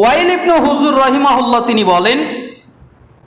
ওয়াইল ইবনু হুজুর রহিমাহুল্লাহ তিনি বলেন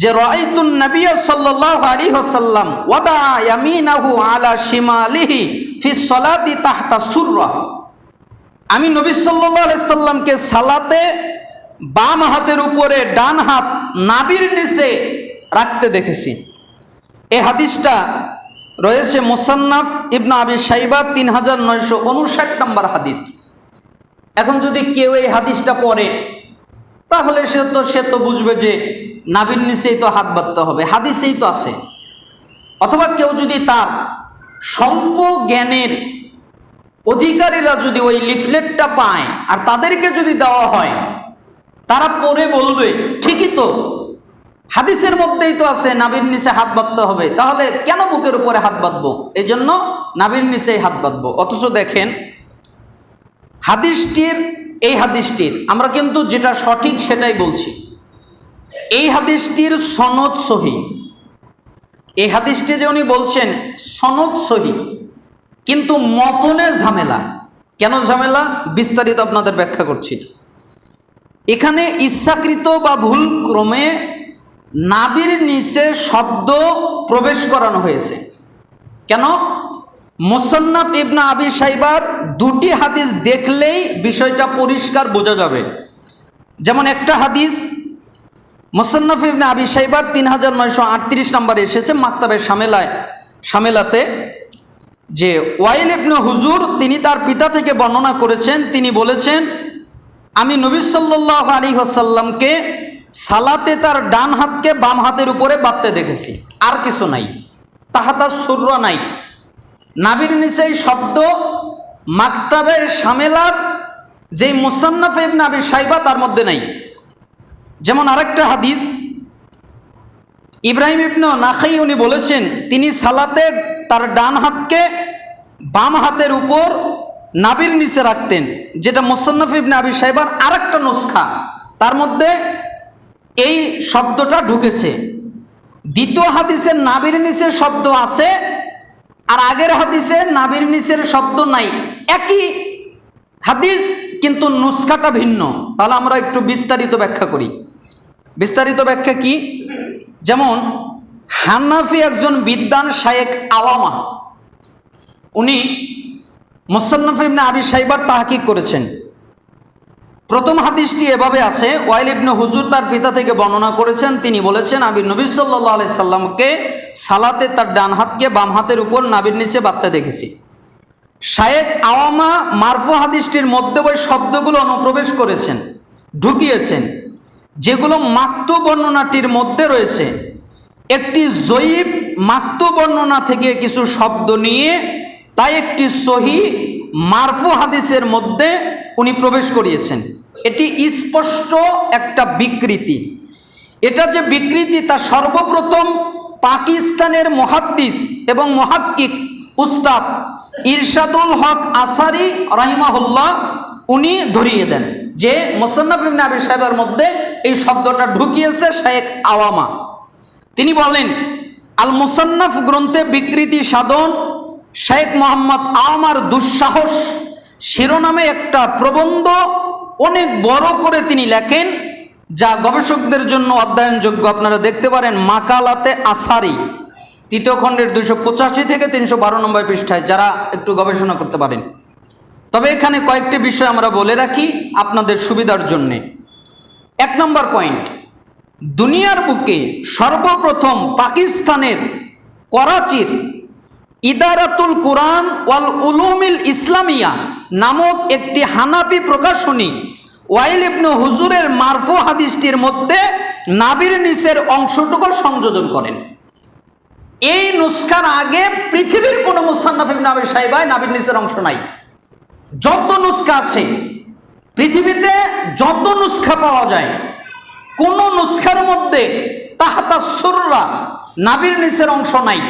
যে রাইতুন নবিয় সাল্লাল্লাহু আলাইহি ওয়াসাল্লাম ওয়াদা ইয়ামিনাহু আলা শিমালিহি ফি সলাতি তাহতা সুররা। আমি নবী সাল্লাল্লাহু আলাইহি সাল্লামকে সালাতে বাম হাতের উপরে ডান হাত নাবির নিচে রাখতে দেখেছি। এই হাদিসটা রয়েছে মুসান্নাফ ইবনা আবি সাইবা তিন হাজার নয়শো উনষাট নম্বর হাদিস। এখন যদি কেউ এই হাদিসটা পড়ে তাহলে সে তো সে তো বুঝবে যে নাবির নিচেই তো হাত বাঁধতে হবে, হাদিসেই তো আছে। অথবা কেউ যদি তার স্বল্প জ্ঞানের অধিকারীরা যদি ওই লিফলেটটা পায় আর তাদেরকে যদি দেওয়া হয়, তারা পরে বলবে, ঠিকই তো, হাদিসের মধ্যেই তো আছে, নাবির নিচে হাত বাঁধতে হবে। তাহলে কেন বুকের উপরে হাত বাঁধবো? এই জন্য নাবির নিচেই হাত বাঁধবো। অথচ দেখেন, হাদিসটির এই হাদিসটির, আমরা কিন্তু যেটা সঠিক সেটাই বলছি। এই হাদিসটির সনদ সহি। এই হাদিসটি যে উনি বলছেন, সনদ সহি। কিন্তু মতনে ঝামেলা। কেন ঝামেলা? বিস্তারিত আপনাদের ব্যাখ্যা করছি। এখানে ইচ্ছাকৃত বা ভুল ক্রমে নাবির নিচে শব্দ প্রবেশ করানো হয়েছে। কেন? মুসন্নাফ ইবনা আবি সাইবার দুটি হাদিস দেখলেই বিষয়টা পরিষ্কার বোঝা যাবে। যেমন একটা হাদিস, মুসন্নাফ ইবনা আবি সাইবার তিন হাজার নয়শো আটত্রিশ নম্বরে এসেছে মাক্তাবের সামেলায় সামেলাতে যে ওয়াইল ইবনে হুজুর তিনি তার পিতা থেকে বর্ণনা করেছেন, তিনি বলেছেন, আমি নবী সাল্লাহ আলী হাসাল্লামকে সালাতে তার ডান হাতকে বাম হাতের উপরে বাঁধতে দেখেছি, আর কিছু নাই তাহাতা সুর নাই। নাবির নিচেই শব্দ, মাক্তাবের সামেলার যেই মুসান্নাফ ইবনে আবি সাইবা তার মধ্যে নাই। যেমন আরেকটা হাদিস, ইব্রাহিম ইবনে নাখাই উনি বলেছেন, তিনি সালাতে তার ডান হাতকে বাম হাতের উপর নাবির নিচে রাখতেন, যেটা মোসান্নফ ইবনে আবি সাহেবার আরেকটা নুসখা। তার মধ্যে এই শব্দটা ঢুকেছে। দ্বিতীয় হাদিসের নাবির নিচে শব্দ আছে আর আগের হাদিসে নাবির নিচের শব্দ নাই। একই হাদিস, কিন্তু নুসখাটা ভিন্ন। তাহলে আমরা একটু বিস্তারিত ব্যাখ্যা করি। বিস্তারিত ব্যাখ্যা কি? যেমন হান্নাফি একজন বিদ্যান শায়েক আওয়ামা। উনি মুসান্নফ ইবনে আবি সাইবার তাহাকিক করেছেন। প্রথম হাদিসটি এভাবে আছে, ওয়াইল ইবনে হুজুর তার পিতা থেকে বর্ণনা করেছেন, তিনি বলেছেন, আমি নবী সাল্লাহ আলি সাল্লামকে সালাতে তার ডান হাতকে বাম হাতের উপর নাবির নিচে বাঁধতে দেখেছি। শায়েক আওয়ামা মারফু হাদিসটির মধ্যে ওই শব্দগুলো অনুপ্রবেশ করেছেন, ঢুকিয়েছেন, যেগুলো মাক্তু বর্ণনাটির মধ্যে রয়েছে। একটি জয়ীব মাত্র বর্ণনা থেকে কিছু শব্দ নিয়ে তাই একটি সহি মারফু হাদিসের মধ্যে উনি প্রবেশ করিয়েছেন। এটি স্পষ্ট একটা বিকৃতি। এটা যে বিকৃতি তা সর্বপ্রথম পাকিস্তানের মহাদ্দিস এবং মহাক্কিক উস্তাদ ইরশাদুল হক আসারি রাহিমাহুল্লাহ উনি ধরিয়ে দেন, যে মোসান্নফ ইবনে আবি সাহেবের মধ্যে এই শব্দটা ঢুকিয়েছে শেখ আওয়ামা। তিনি বলেন আল মুসান্নাফ গ্রন্থে বিকৃতি সাধন, শেখ মোহাম্মদ আওয়ামার দুঃসাহস, শিরোনামে একটা প্রবন্ধ অনেক বড় করে তিনি লেখেন যা গবেষকদের জন্য অধ্যয়নযোগ্য। আপনারা দেখতে পারেন মাকালাতে আসারি, তৃতীয় খণ্ডের দুইশো পঁচাশি থেকে তিনশো বারো নম্বর পৃষ্ঠায়, যারা একটু গবেষণা করতে পারেন। তবে এখানে কয়েকটি বিষয় আমরা বলে রাখি আপনাদের সুবিধার জন্যে। এক নম্বর পয়েন্ট, দুনিয়ার বুকে সর্বপ্রথম পাকিস্তানের করাচির ইদারাতুল কোরআন ওয়াল উলুমিল ইসলামিয়া নামক একটি হানাপি প্রকাশনী ওয়াইল ইবনু হুজুরের মারফু হাদিসটির মধ্যে নাবির নিচের অংশটুকু সংযোজন করেন। এই নুস্খার আগে পৃথিবীর কোনো মুসান্নাফ ইবনে আবি সাহেবায় নাবির নিচের অংশ নাই। যত নুস্খা আছে, পৃথিবীতে যত নুস্খা পাওয়া যায়, কোন নুস্খার মধ্যে তাহাতা সুররা নাবির নিচের অংশ নাই।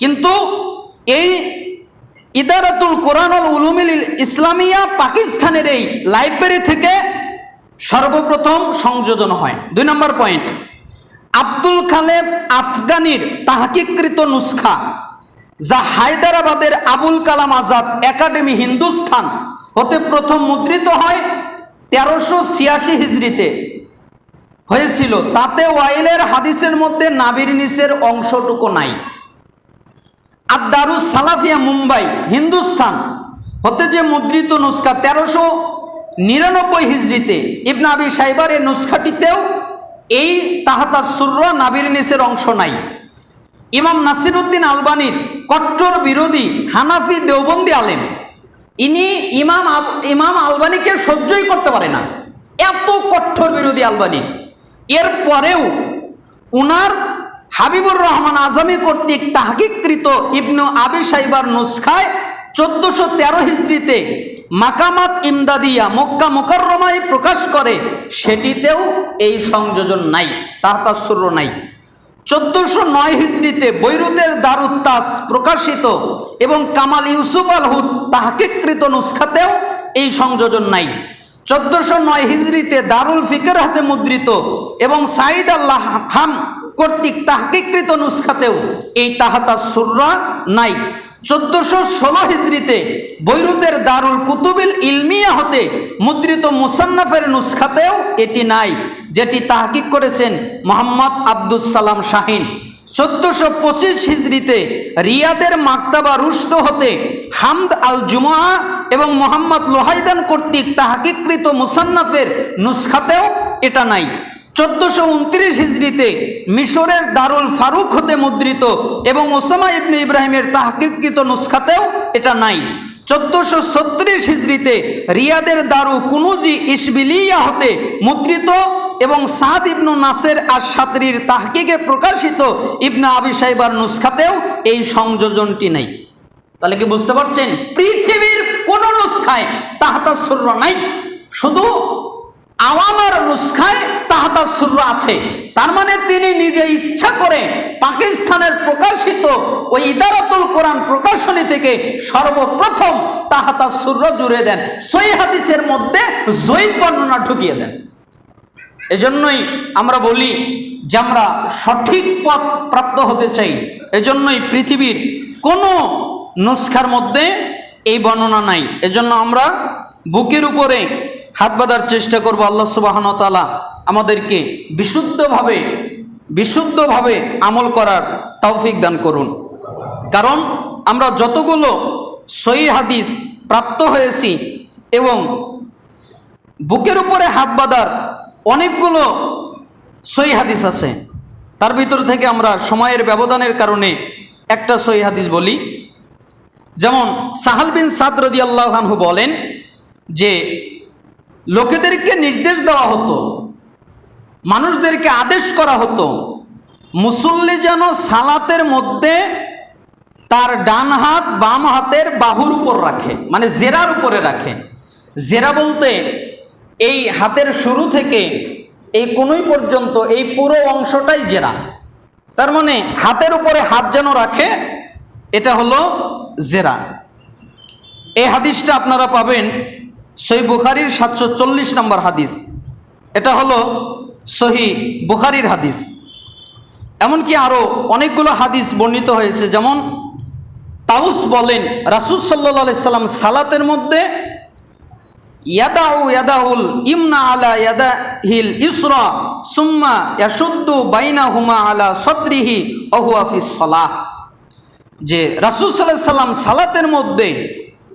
কিন্তু এই ইদারাতুল কোরআনুল উলুমিল ইসলামিয়া পাকিস্তানের এই লাইব্রেরি থেকে সর্বপ্রথম সংযোজন হয়। দুই নম্বর পয়েন্ট, আব্দুল খালেফ আফগানির তাহাকিকৃত নুসখা, যা হায়দ্রাবাদের আবুল কালাম আজাদ একাডেমি হিন্দুস্থান হতে প্রথম মুদ্রিত হয় তেরোশো ছিয়াশি হিজড়িতে। হয়েছিল, তাতে ওয়াইলের হাদিসের মধ্যে নাবির নিচের অংশটুকু নাই। আর দারুস সালাফিয়া, মুম্বাই হিন্দুস্তান হতে যে মুদ্রিত নুস্খা তেরোশো নিরানব্বই হিজড়িতে ইবনা আবি সাইবার এই নুস্খাটিতেও এই তাহাতা সুর্রা নাবির নিচের অংশ নাই। ইমাম নাসিরুদ্দিন আলবানির কট্টর বিরোধী হানাফি দেওবন্দি আলেম, ইনি ইমাম ইমাম আলবানিকে সহ্যই করতে পারে না। এত কঠোর বিরোধী আলবানির। এরপরেও উনার হাবিবুর রহমান আজমি কর্তৃক তাহকিকৃত ইবনু আবি সাইবার নুসখায় চোদ্দশো তেরো হিজড়িতে মাকামাত ইমদাদিয়া মক্কা মোকাররমায় প্রকাশ করে, সেটিতেও এই সংযোজন নাই তাহতাসুর নাই। চোদ্দশো নয় হিজড়িতে বৈরুতের দারুত্তাস প্রকাশিত এবং কামাল ইউসুফ আল হুদ তাহকিকৃত নুসখাতেও এই সংযোজন নাই। চোদ্দশো নয় হিজড়িতে দারুল ফিকের হাতে মুদ্রিত এবং সাইদ আল্লাহ হাম কর্তৃক তাহকিকৃত নুসখাতেও এই তাহাতা সুররা নাই। চোদ্দশো ষোলো হিজড়িতে বৈরুতের দারুল কুতুবিল ইলমিয়া হতে মুদ্রিত মুসান্নাফের নুসখাতেও এটি নাই, যেটি তাহকিক করেছেন মোহাম্মদ আব্দুস সালাম শাহিন। চোদ্দশো পঁচিশ হিজড়িতে রিয়াদের মাক্তাবা রুশদ হতে হামদ আল জুমা এবং মোহাম্মদ লোহাইদান কর্তৃক তাহাকিকৃত মুসান্নাফের নুসখাতেও এটা নাই। চোদ্দশো উনত্রিশ হিজড়িতে মিশরের দারুল ফারুক হতে মুদ্রিত এবং ওসামা ইবনে ইব্রাহিমের তাহকিকৃত নুসখাতেও এটা নাই। চোদ্দশো ছত্রিশ হিজড়িতে রিয়াদের দারু কুনুজি ইসবিলিয়া হতে মুদ্রিত এবং সাদ ইবনু নাসের আর সাতরির তাহকিকে প্রকাশিত ইবনা আবি সাইবার নুসখাতেও এই সংযোজনটি নেই। তাহলে কি বুঝতে পারছেন? পৃথিবীর কোন নুসখায় তাহাতা সুর নাই। শুধু আওয়ামার নুসখায় তাহাতা সুর আছে। তার মানে তিনি নিজে ইচ্ছা করে পাকিস্তানের প্রকাশিত ওই ইদারাতুল কোরআন প্রকাশনী থেকে সর্বপ্রথম তাহাতা সুর জুড়ে দেন। সই হাদিসের মধ্যে জৈব বর্ণনা ঢুকিয়ে দেন। এজন্যই আমরা বলি যে আমরা সঠিক পথ প্রাপ্ত হতে চাই। এজন্যই পৃথিবীর কোনো নুসখার মধ্যে এই বর্ণনা নাই। এজন্য আমরা বুকের উপরে হাত বাঁধার চেষ্টা করব আল্লাহ সুবাহন তালা আমাদেরকে বিশুদ্ধভাবে বিশুদ্ধভাবে আমল করার তৌফিক দান করুন। কারণ আমরা যতগুলো সই হাদিস প্রাপ্ত হয়েছি এবং বুকের উপরে হাত বাঁধার অনেকগুলো সই হাদিস আছে, তার ভিতর থেকে আমরা সময়ের ব্যবধানের কারণে একটা সই হাদিস বলি। যেমন সাহাল বিন সাদ রদি আল্লাহানহু বলেন যে লোকেদেরকে নির্দেশ দেওয়া হতো, মানুষদেরকে আদেশ করা হতো, মুসল্লি যেন সালাতের মধ্যে তার ডান হাত বাম হাতের বাহুর উপর রাখে মানে জেরার উপরে রাখে। জেরা বলতে এই হাতের শুরু থেকে এই কোনোই পর্যন্ত এই পুরো অংশটাই জেরা। তার মানে হাতের উপরে হাত যেন রাখে, এটা হলো জেরা। এই হাদিসটা আপনারা পাবেন সহি বুখারির সাতশো চল্লিশ নম্বর হাদিস। এটা হলো সহি বুখারির হাদিস। এমনকি আরও অনেকগুলো হাদিস বর্ণিত হয়েছে, যেমন তাউস বলেন, রাসুল সাল্লা সাল্লাম সালাতের মধ্যে ইমনা আলা ইসরা আলা অহুয়াফিস যে রাসুল সাল্লাম সালাতের মধ্যে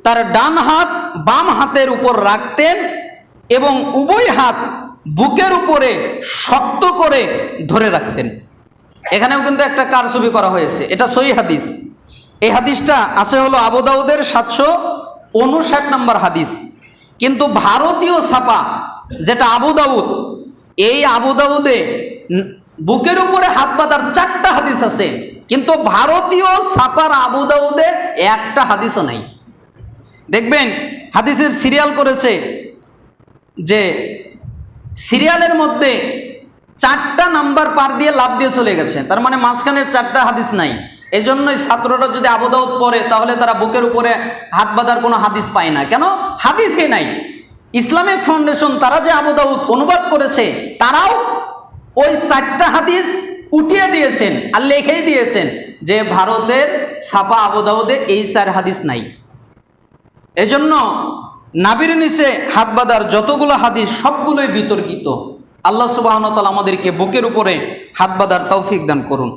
তার ডান হাত বাম হাতের উপর রাখতেন এবং উভয় হাত বুকের উপরে শক্ত করে ধরে রাখতেন। এখানেও কিন্তু একটা কারছবি করা হয়েছে। এটা সই হাদিস। এই হাদিসটা আছে হলো আবুদাউদের সাতশো উনষাট নম্বর হাদিস। কিন্তু ভারতীয় ছাপা যেটা আবু দাউদ, এই আবু দাউদে বুকের উপরে হাত বাঁধার চারটা হাদিস আছে। কিন্তু ভারতীয় ছাপার আবু দাউদে একটা হাদিসও নাই। দেখবেন, হাদিসের সিরিয়াল করেছে যে সিরিয়ালের মধ্যে চারটা নাম্বার পার দিয়ে লাভ দিয়ে চলে গেছে। তার মানে মাঝখানের চারটা হাদিস নাই। এই জন্যই ছাত্ররা যদি আবদাউদ পড়ে, তাহলে তারা বুকের উপরে হাত বাঁধার কোনো হাদিস পায় না। কেন? হাদিসই নাই। ইসলামিক ফাউন্ডেশন তারা যে আবুদাউদ অনুবাদ করেছে, তারাও ওই চারটা হাদিস উঠিয়ে দিয়েছেন আর লেখেই দিয়েছেন যে ভারতের ছাপা আবুদাউদে এই চার হাদিস নাই। এজন্য নাবির নিচে হাত বাঁধার যতগুলো হাদিস সবগুলোই বিতর্কিত। আল্লাহ সুবাহনতাল আমাদেরকে বুকের উপরে হাত বাঁধার তৌফিক দান করুন।